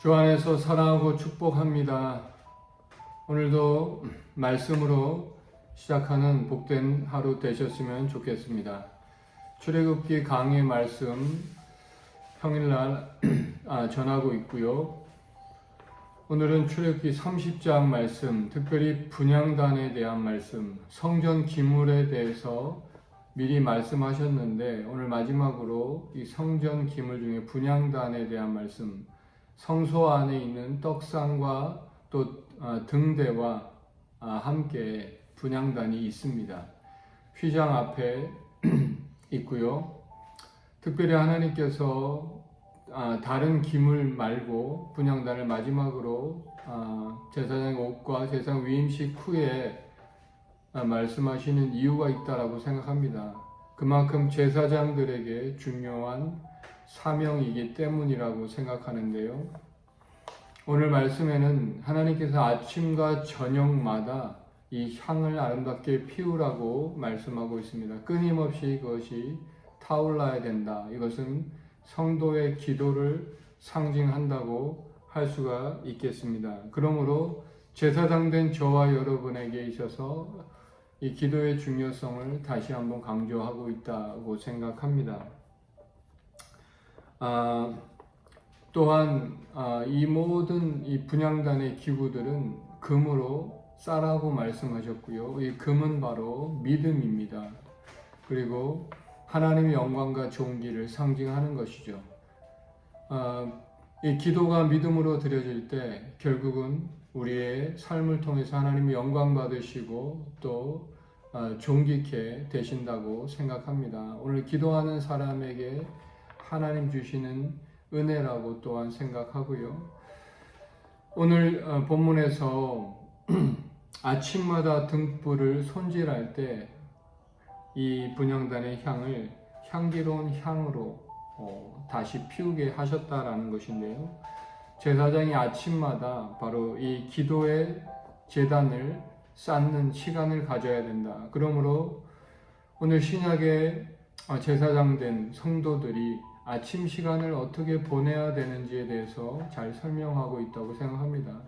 주 안에서 사랑하고 축복합니다. 오늘도 말씀으로 시작하는 복된 하루 되셨으면 좋겠습니다. 출애굽기 강의 말씀 평일날 아, 전하고 있고요. 오늘은 출애굽기 30장 말씀, 특별히 분양단에 대한 말씀, 성전 기물에 대해서 미리 말씀하셨는데 오늘 마지막으로 이 성전 기물 중에 분양단에 대한 말씀, 성소 안에 있는 떡상과 또 아, 등대와 아, 함께 분양단이 있습니다. 휘장 앞에 있고요. 특별히 하나님께서 아, 다른 기물 말고 분양단을 마지막으로 아, 제사장의 옷과 제사장 위임식 후에 아, 말씀하시는 이유가 있다라고 생각합니다. 그만큼 제사장들에게 중요한 사명이기 때문이라고 생각하는데요. 오늘 말씀에는 하나님께서 아침과 저녁마다 이 향을 아름답게 피우라고 말씀하고 있습니다. 끊임없이 그것이 타올라야 된다. 이것은 성도의 기도를 상징한다고 할 수가 있겠습니다. 그러므로 제사장된 저와 여러분에게 있어서 이 기도의 중요성을 다시 한번 강조하고 있다고 생각합니다. 아, 또한 아, 이 모든 이 분양단의 기구들은 금으로 싸라고 말씀하셨고요. 이 금은 바로 믿음입니다. 그리고 하나님의 영광과 존귀를 상징하는 것이죠. 아, 이 기도가 믿음으로 드려질 때 결국은 우리의 삶을 통해서 하나님의 영광 받으시고 또 아, 존귀케 되신다고 생각합니다. 오늘 기도하는 사람에게 하나님 주시는 은혜라고 또한 생각하고요. 오늘 어, 본문에서 아침마다 등불을 손질할 때 이 분양단의 향을 향기로운 향으로 어, 다시 피우게 하셨다라는 것인데요. 제사장이 아침마다 바로 이 기도의 재단을 쌓는 시간을 가져야 된다. 그러므로 오늘 신약의 어, 제사장 된 성도들이 아침 시간을 어떻게 보내야 되는지에 대해서 잘 설명하고 있다고 생각합니다.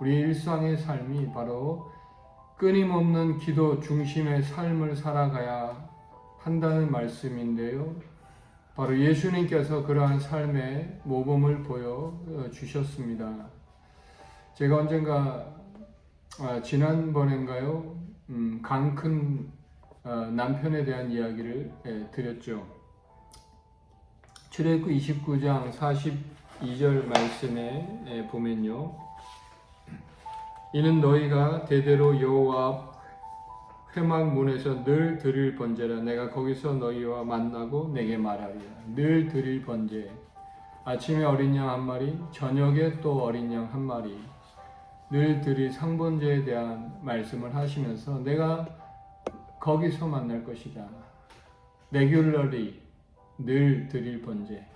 우리 일상의 삶이 바로 끊임없는 기도 중심의 삶을 살아가야 한다는 말씀인데요. 바로 예수님께서 그러한 삶의 모범을 보여 주셨습니다. 제가 언젠가 아, 지난번인가요? 음, 강큰 아, 남편에 대한 이야기를 예, 드렸죠. 출애굽 29장 42절 말씀에 예, 보면요. 이는 너희가 대대로 여호와 회막 문에서 늘 드릴 번제라. 내가 거기서 너희와 만나고 내게 말하리라. 늘 드릴 번제. 아침에 어린 양 한 마리 저녁에 또 어린 양 한 마리. 늘 드릴 상번제에 대한 말씀을 하시면서 내가 거기서 만날 것이다. 레귤러리 늘 드릴 번제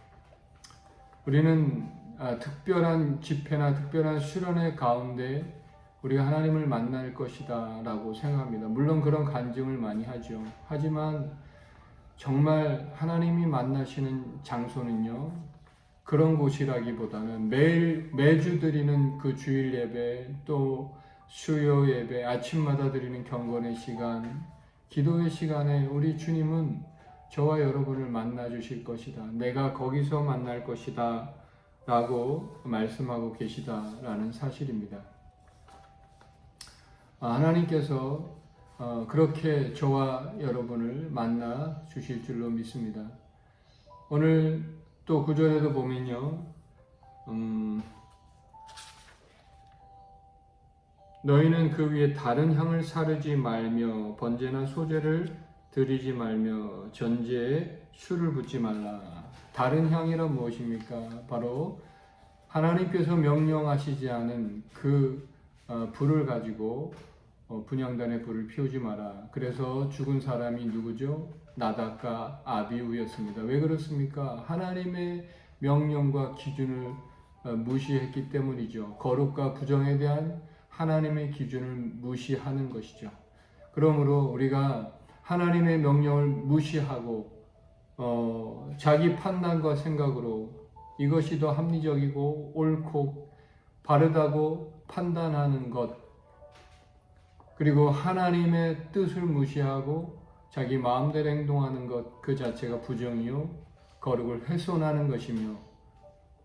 우리는 아, 특별한 집회나 특별한 수련회 가운데 우리가 하나님을 만날 것이다 라고 생각합니다. 물론 그런 간증을 많이 하죠. 하지만 정말 하나님이 만나시는 장소는요, 그런 곳이라기보다는 매일, 매주 드리는 그 주일 예배, 또 수요 예배, 아침마다 드리는 경건의 시간, 기도의 시간에 우리 주님은 저와 여러분을 만나 주실 것이다. 내가 거기서 만날 것이다. 라고 말씀하고 계시다라는 사실입니다. 아, 하나님께서 어, 그렇게 저와 여러분을 만나 주실 줄로 믿습니다. 오늘 또 구절에도 보면요, 음, 너희는 그 위에 다른 향을 사르지 말며 번제나 소제를 드리지 말며 전제에 술을 붓지 말라. 다른 향이란 무엇입니까? 바로 하나님께서 명령하시지 않은 그 어, 불을 가지고 어, 분양단에 불을 피우지 마라. 그래서 죽은 사람이 누구죠? 나닥과 아비우였습니다. 왜 그렇습니까? 하나님의 명령과 기준을 어, 무시했기 때문이죠. 거룩과 부정에 대한 하나님의 기준을 무시하는 것이죠. 그러므로 우리가 하나님의 명령을 무시하고 어, 자기 판단과 생각으로 이것이 더 합리적이고 옳고 바르다고 판단하는 것 그리고 하나님의 뜻을 무시하고 자기 마음대로 행동하는 것 그 자체가 부정이요 거룩을 훼손하는 것이며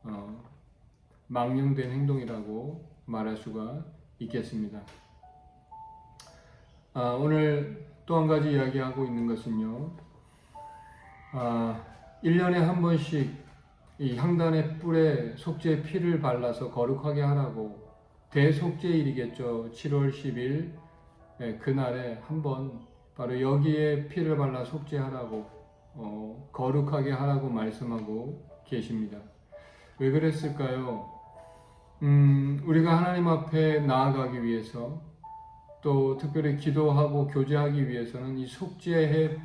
어, 망령된 행동이라고 말할 수가 있겠습니다. 아, 오늘 또 한 가지 이야기하고 있는 것은요. 아, 1년에 한 번씩 이 향단의 뿔에 속죄 피를 발라서 거룩하게 하라고 대속죄일이겠죠. 7월 10일 네, 그날에 한번 바로 여기에 피를 발라 속죄하라고 어, 거룩하게 하라고 말씀하고 계십니다. 왜 그랬을까요? 음, 우리가 하나님 앞에 나아가기 위해서 또 특별히 기도하고 교제하기 위해서는 이 속죄의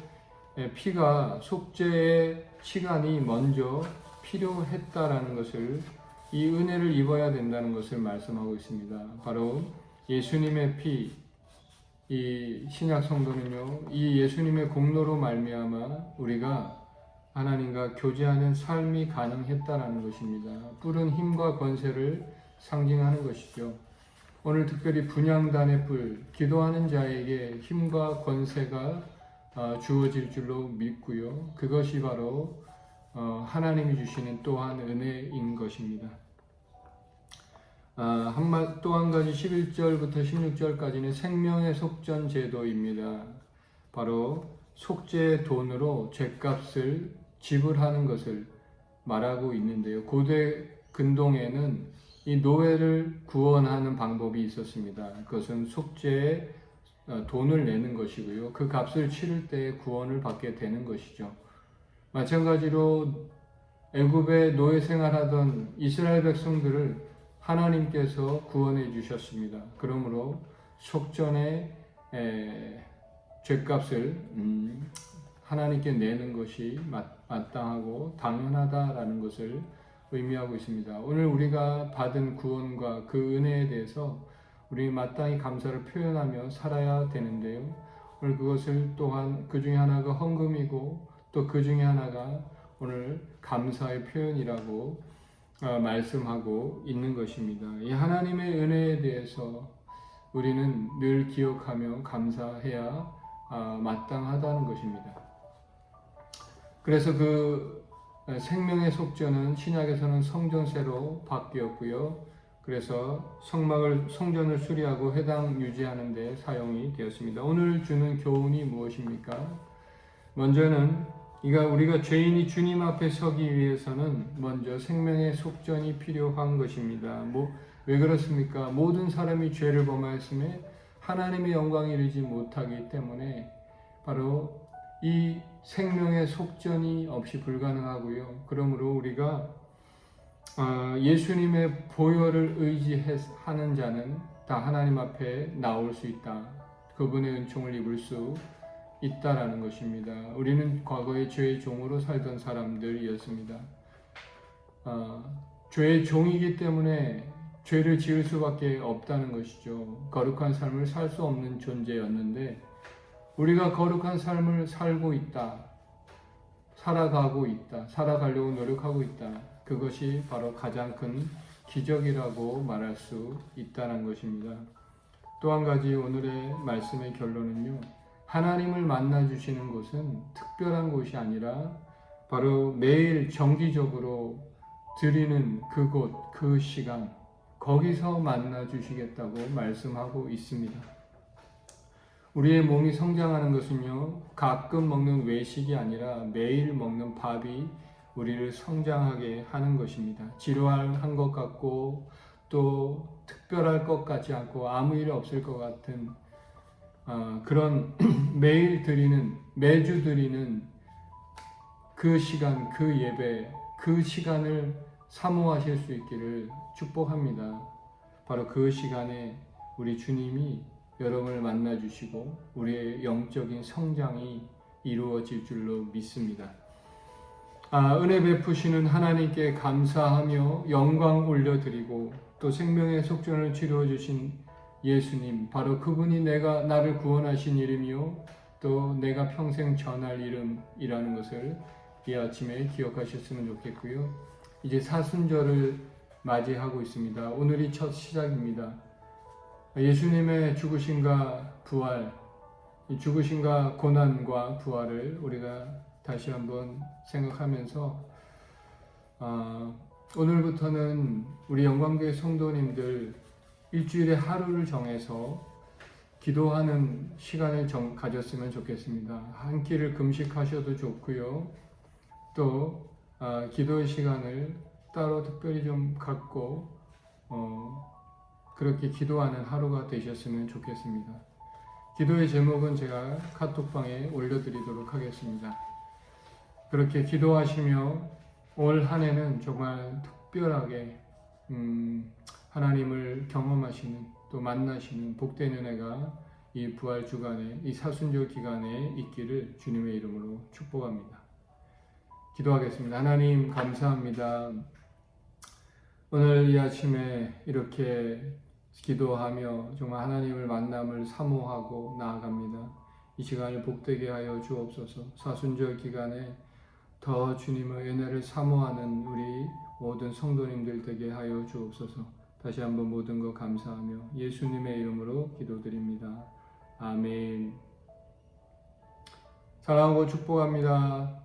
피가 속죄의 시간이 먼저 필요했다라는 것을 이 은혜를 입어야 된다는 것을 말씀하고 있습니다. 바로 예수님의 피, 이 신약 성도는요, 이 예수님의 공로로 말미암아 우리가 하나님과 교제하는 삶이 가능했다라는 것입니다. 뿔은 힘과 권세를 상징하는 것이죠. 오늘 특별히 분양단의 뿔, 기도하는 자에게 힘과 권세가 어, 주어질 줄로 믿고요. 그것이 바로 어, 하나님이 주시는 또한 은혜인 것입니다. 아, 한마, 또한 가지 11절부터 16절까지는 생명의 속전 제도입니다. 바로 속죄의 돈으로 죄값을 지불하는 것을 말하고 있는데요. 고대 근동에는 이 노예를 구원하는 방법이 있었습니다. 그것은 속죄에 어, 돈을 내는 것이고요. 그 값을 치를 때 구원을 받게 되는 것이죠. 마찬가지로 애굽에 노예 생활하던 이스라엘 백성들을 하나님께서 구원해 주셨습니다. 그러므로 속전의 에, 죄값을 음, 하나님께 내는 것이 마땅하고 당연하다라는 것을 의미하고 있습니다. 오늘 우리가 받은 구원과 그 은혜에 대해서 우리 마땅히 감사를 표현하며 살아야 되는데요. 오늘 그것을 또한 그 중에 하나가 헌금이고 또 그 중에 하나가 오늘 감사의 표현이라고 어, 말씀하고 있는 것입니다. 이 하나님의 은혜에 대해서 우리는 늘 기억하며 감사해야 아, 마땅하다는 것입니다. 그래서 그 생명의 속전은 신약에서는 성전세로 바뀌었고요. 그래서 성막을 성전을 수리하고 회당 유지하는 데 사용이 되었습니다. 오늘 주는 교훈이 무엇입니까? 먼저는 이가 우리가 죄인이 주님 앞에 서기 위해서는 먼저 생명의 속전이 필요한 것입니다. 뭐, 왜 그렇습니까? 모든 사람이 죄를 범하였음에 하나님의 영광이 이르지 못하기 때문에 바로 이 생명의 속전이 없이 불가능하고요. 그러므로 우리가 아, 예수님의 보혈을 의지하는 자는 다 하나님 앞에 나올 수 있다. 그분의 은총을 입을 수 있다라는 것입니다. 우리는 과거에 죄의 종으로 살던 사람들이었습니다. 아, 죄의 종이기 때문에 죄를 지을 수밖에 없다는 것이죠. 거룩한 삶을 살 수 없는 존재였는데 우리가 거룩한 삶을 살고 있다. 살아가고 있다. 살아가려고 노력하고 있다. 그것이 바로 가장 큰 기적이라고 말할 수 있다는 것입니다. 또 한 가지 오늘의 말씀의 결론은요. 하나님을 만나 주시는 곳은 특별한 곳이 아니라 바로 매일 정기적으로 드리는 그곳, 그 시간, 거기서 만나 주시겠다고 말씀하고 있습니다. 우리의 몸이 성장하는 것은요, 가끔 먹는 외식이 아니라 매일 먹는 밥이 우리를 성장하게 하는 것입니다. 지루한 것 같고 또 특별할 것 같지 않고 아무 일 없을 것 같은 어, 그런 매일 드리는 매주 드리는 그 시간 그 예배 그 시간을 사모하실 수 있기를 축복합니다. 바로 그 시간에 우리 주님이 여러분을 만나 주시고 우리의 영적인 성장이 이루어질 줄로 믿습니다. 아, 은혜 베푸시는 하나님께 감사하며 영광 올려드리고 또 생명의 속전을 치루어 주신 예수님 바로 그분이 내가 나를 구원하신 이름이요 또 내가 평생 전할 이름이라는 것을 이 아침에 기억하셨으면 좋겠고요. 이제 사순절을 맞이하고 있습니다. 오늘이 첫 시작입니다. 예수님의 죽으심과 부활, 이 죽으심과 고난과 부활을 우리가 다시 한번 생각하면서 아, 오늘부터는 우리 영광교회 성도님들 일주일에 하루를 정해서 기도하는 시간을 정, 가졌으면 좋겠습니다. 한 끼를 금식하셔도 좋고요. 또 아, 기도의 시간을 따로 특별히 좀 갖고 어, 그렇게 기도하는 하루가 되셨으면 좋겠습니다. 기도의 제목은 제가 카톡방에 올려드리도록 하겠습니다. 그렇게 기도하시며 올 한 해는 정말 특별하게 음, 하나님을 경험하시는 또 만나시는 복된 은혜가 이 부활 주간에 이 사순절 기간에 있기를 주님의 이름으로 축복합니다. 기도하겠습니다. 하나님 감사합니다. 오늘 이 아침에 이렇게 기도하며 정말 하나님을 만남을 사모하고 나아갑니다. 이 시간을 복되게 하여 주옵소서. 사순절 기간에 더 주님의 은혜를 사모하는 우리 모든 성도님들 되게 하여 주옵소서. 다시 한번 모든 것 감사하며 예수님의 이름으로 기도드립니다. 아멘. 사랑하고 축복합니다.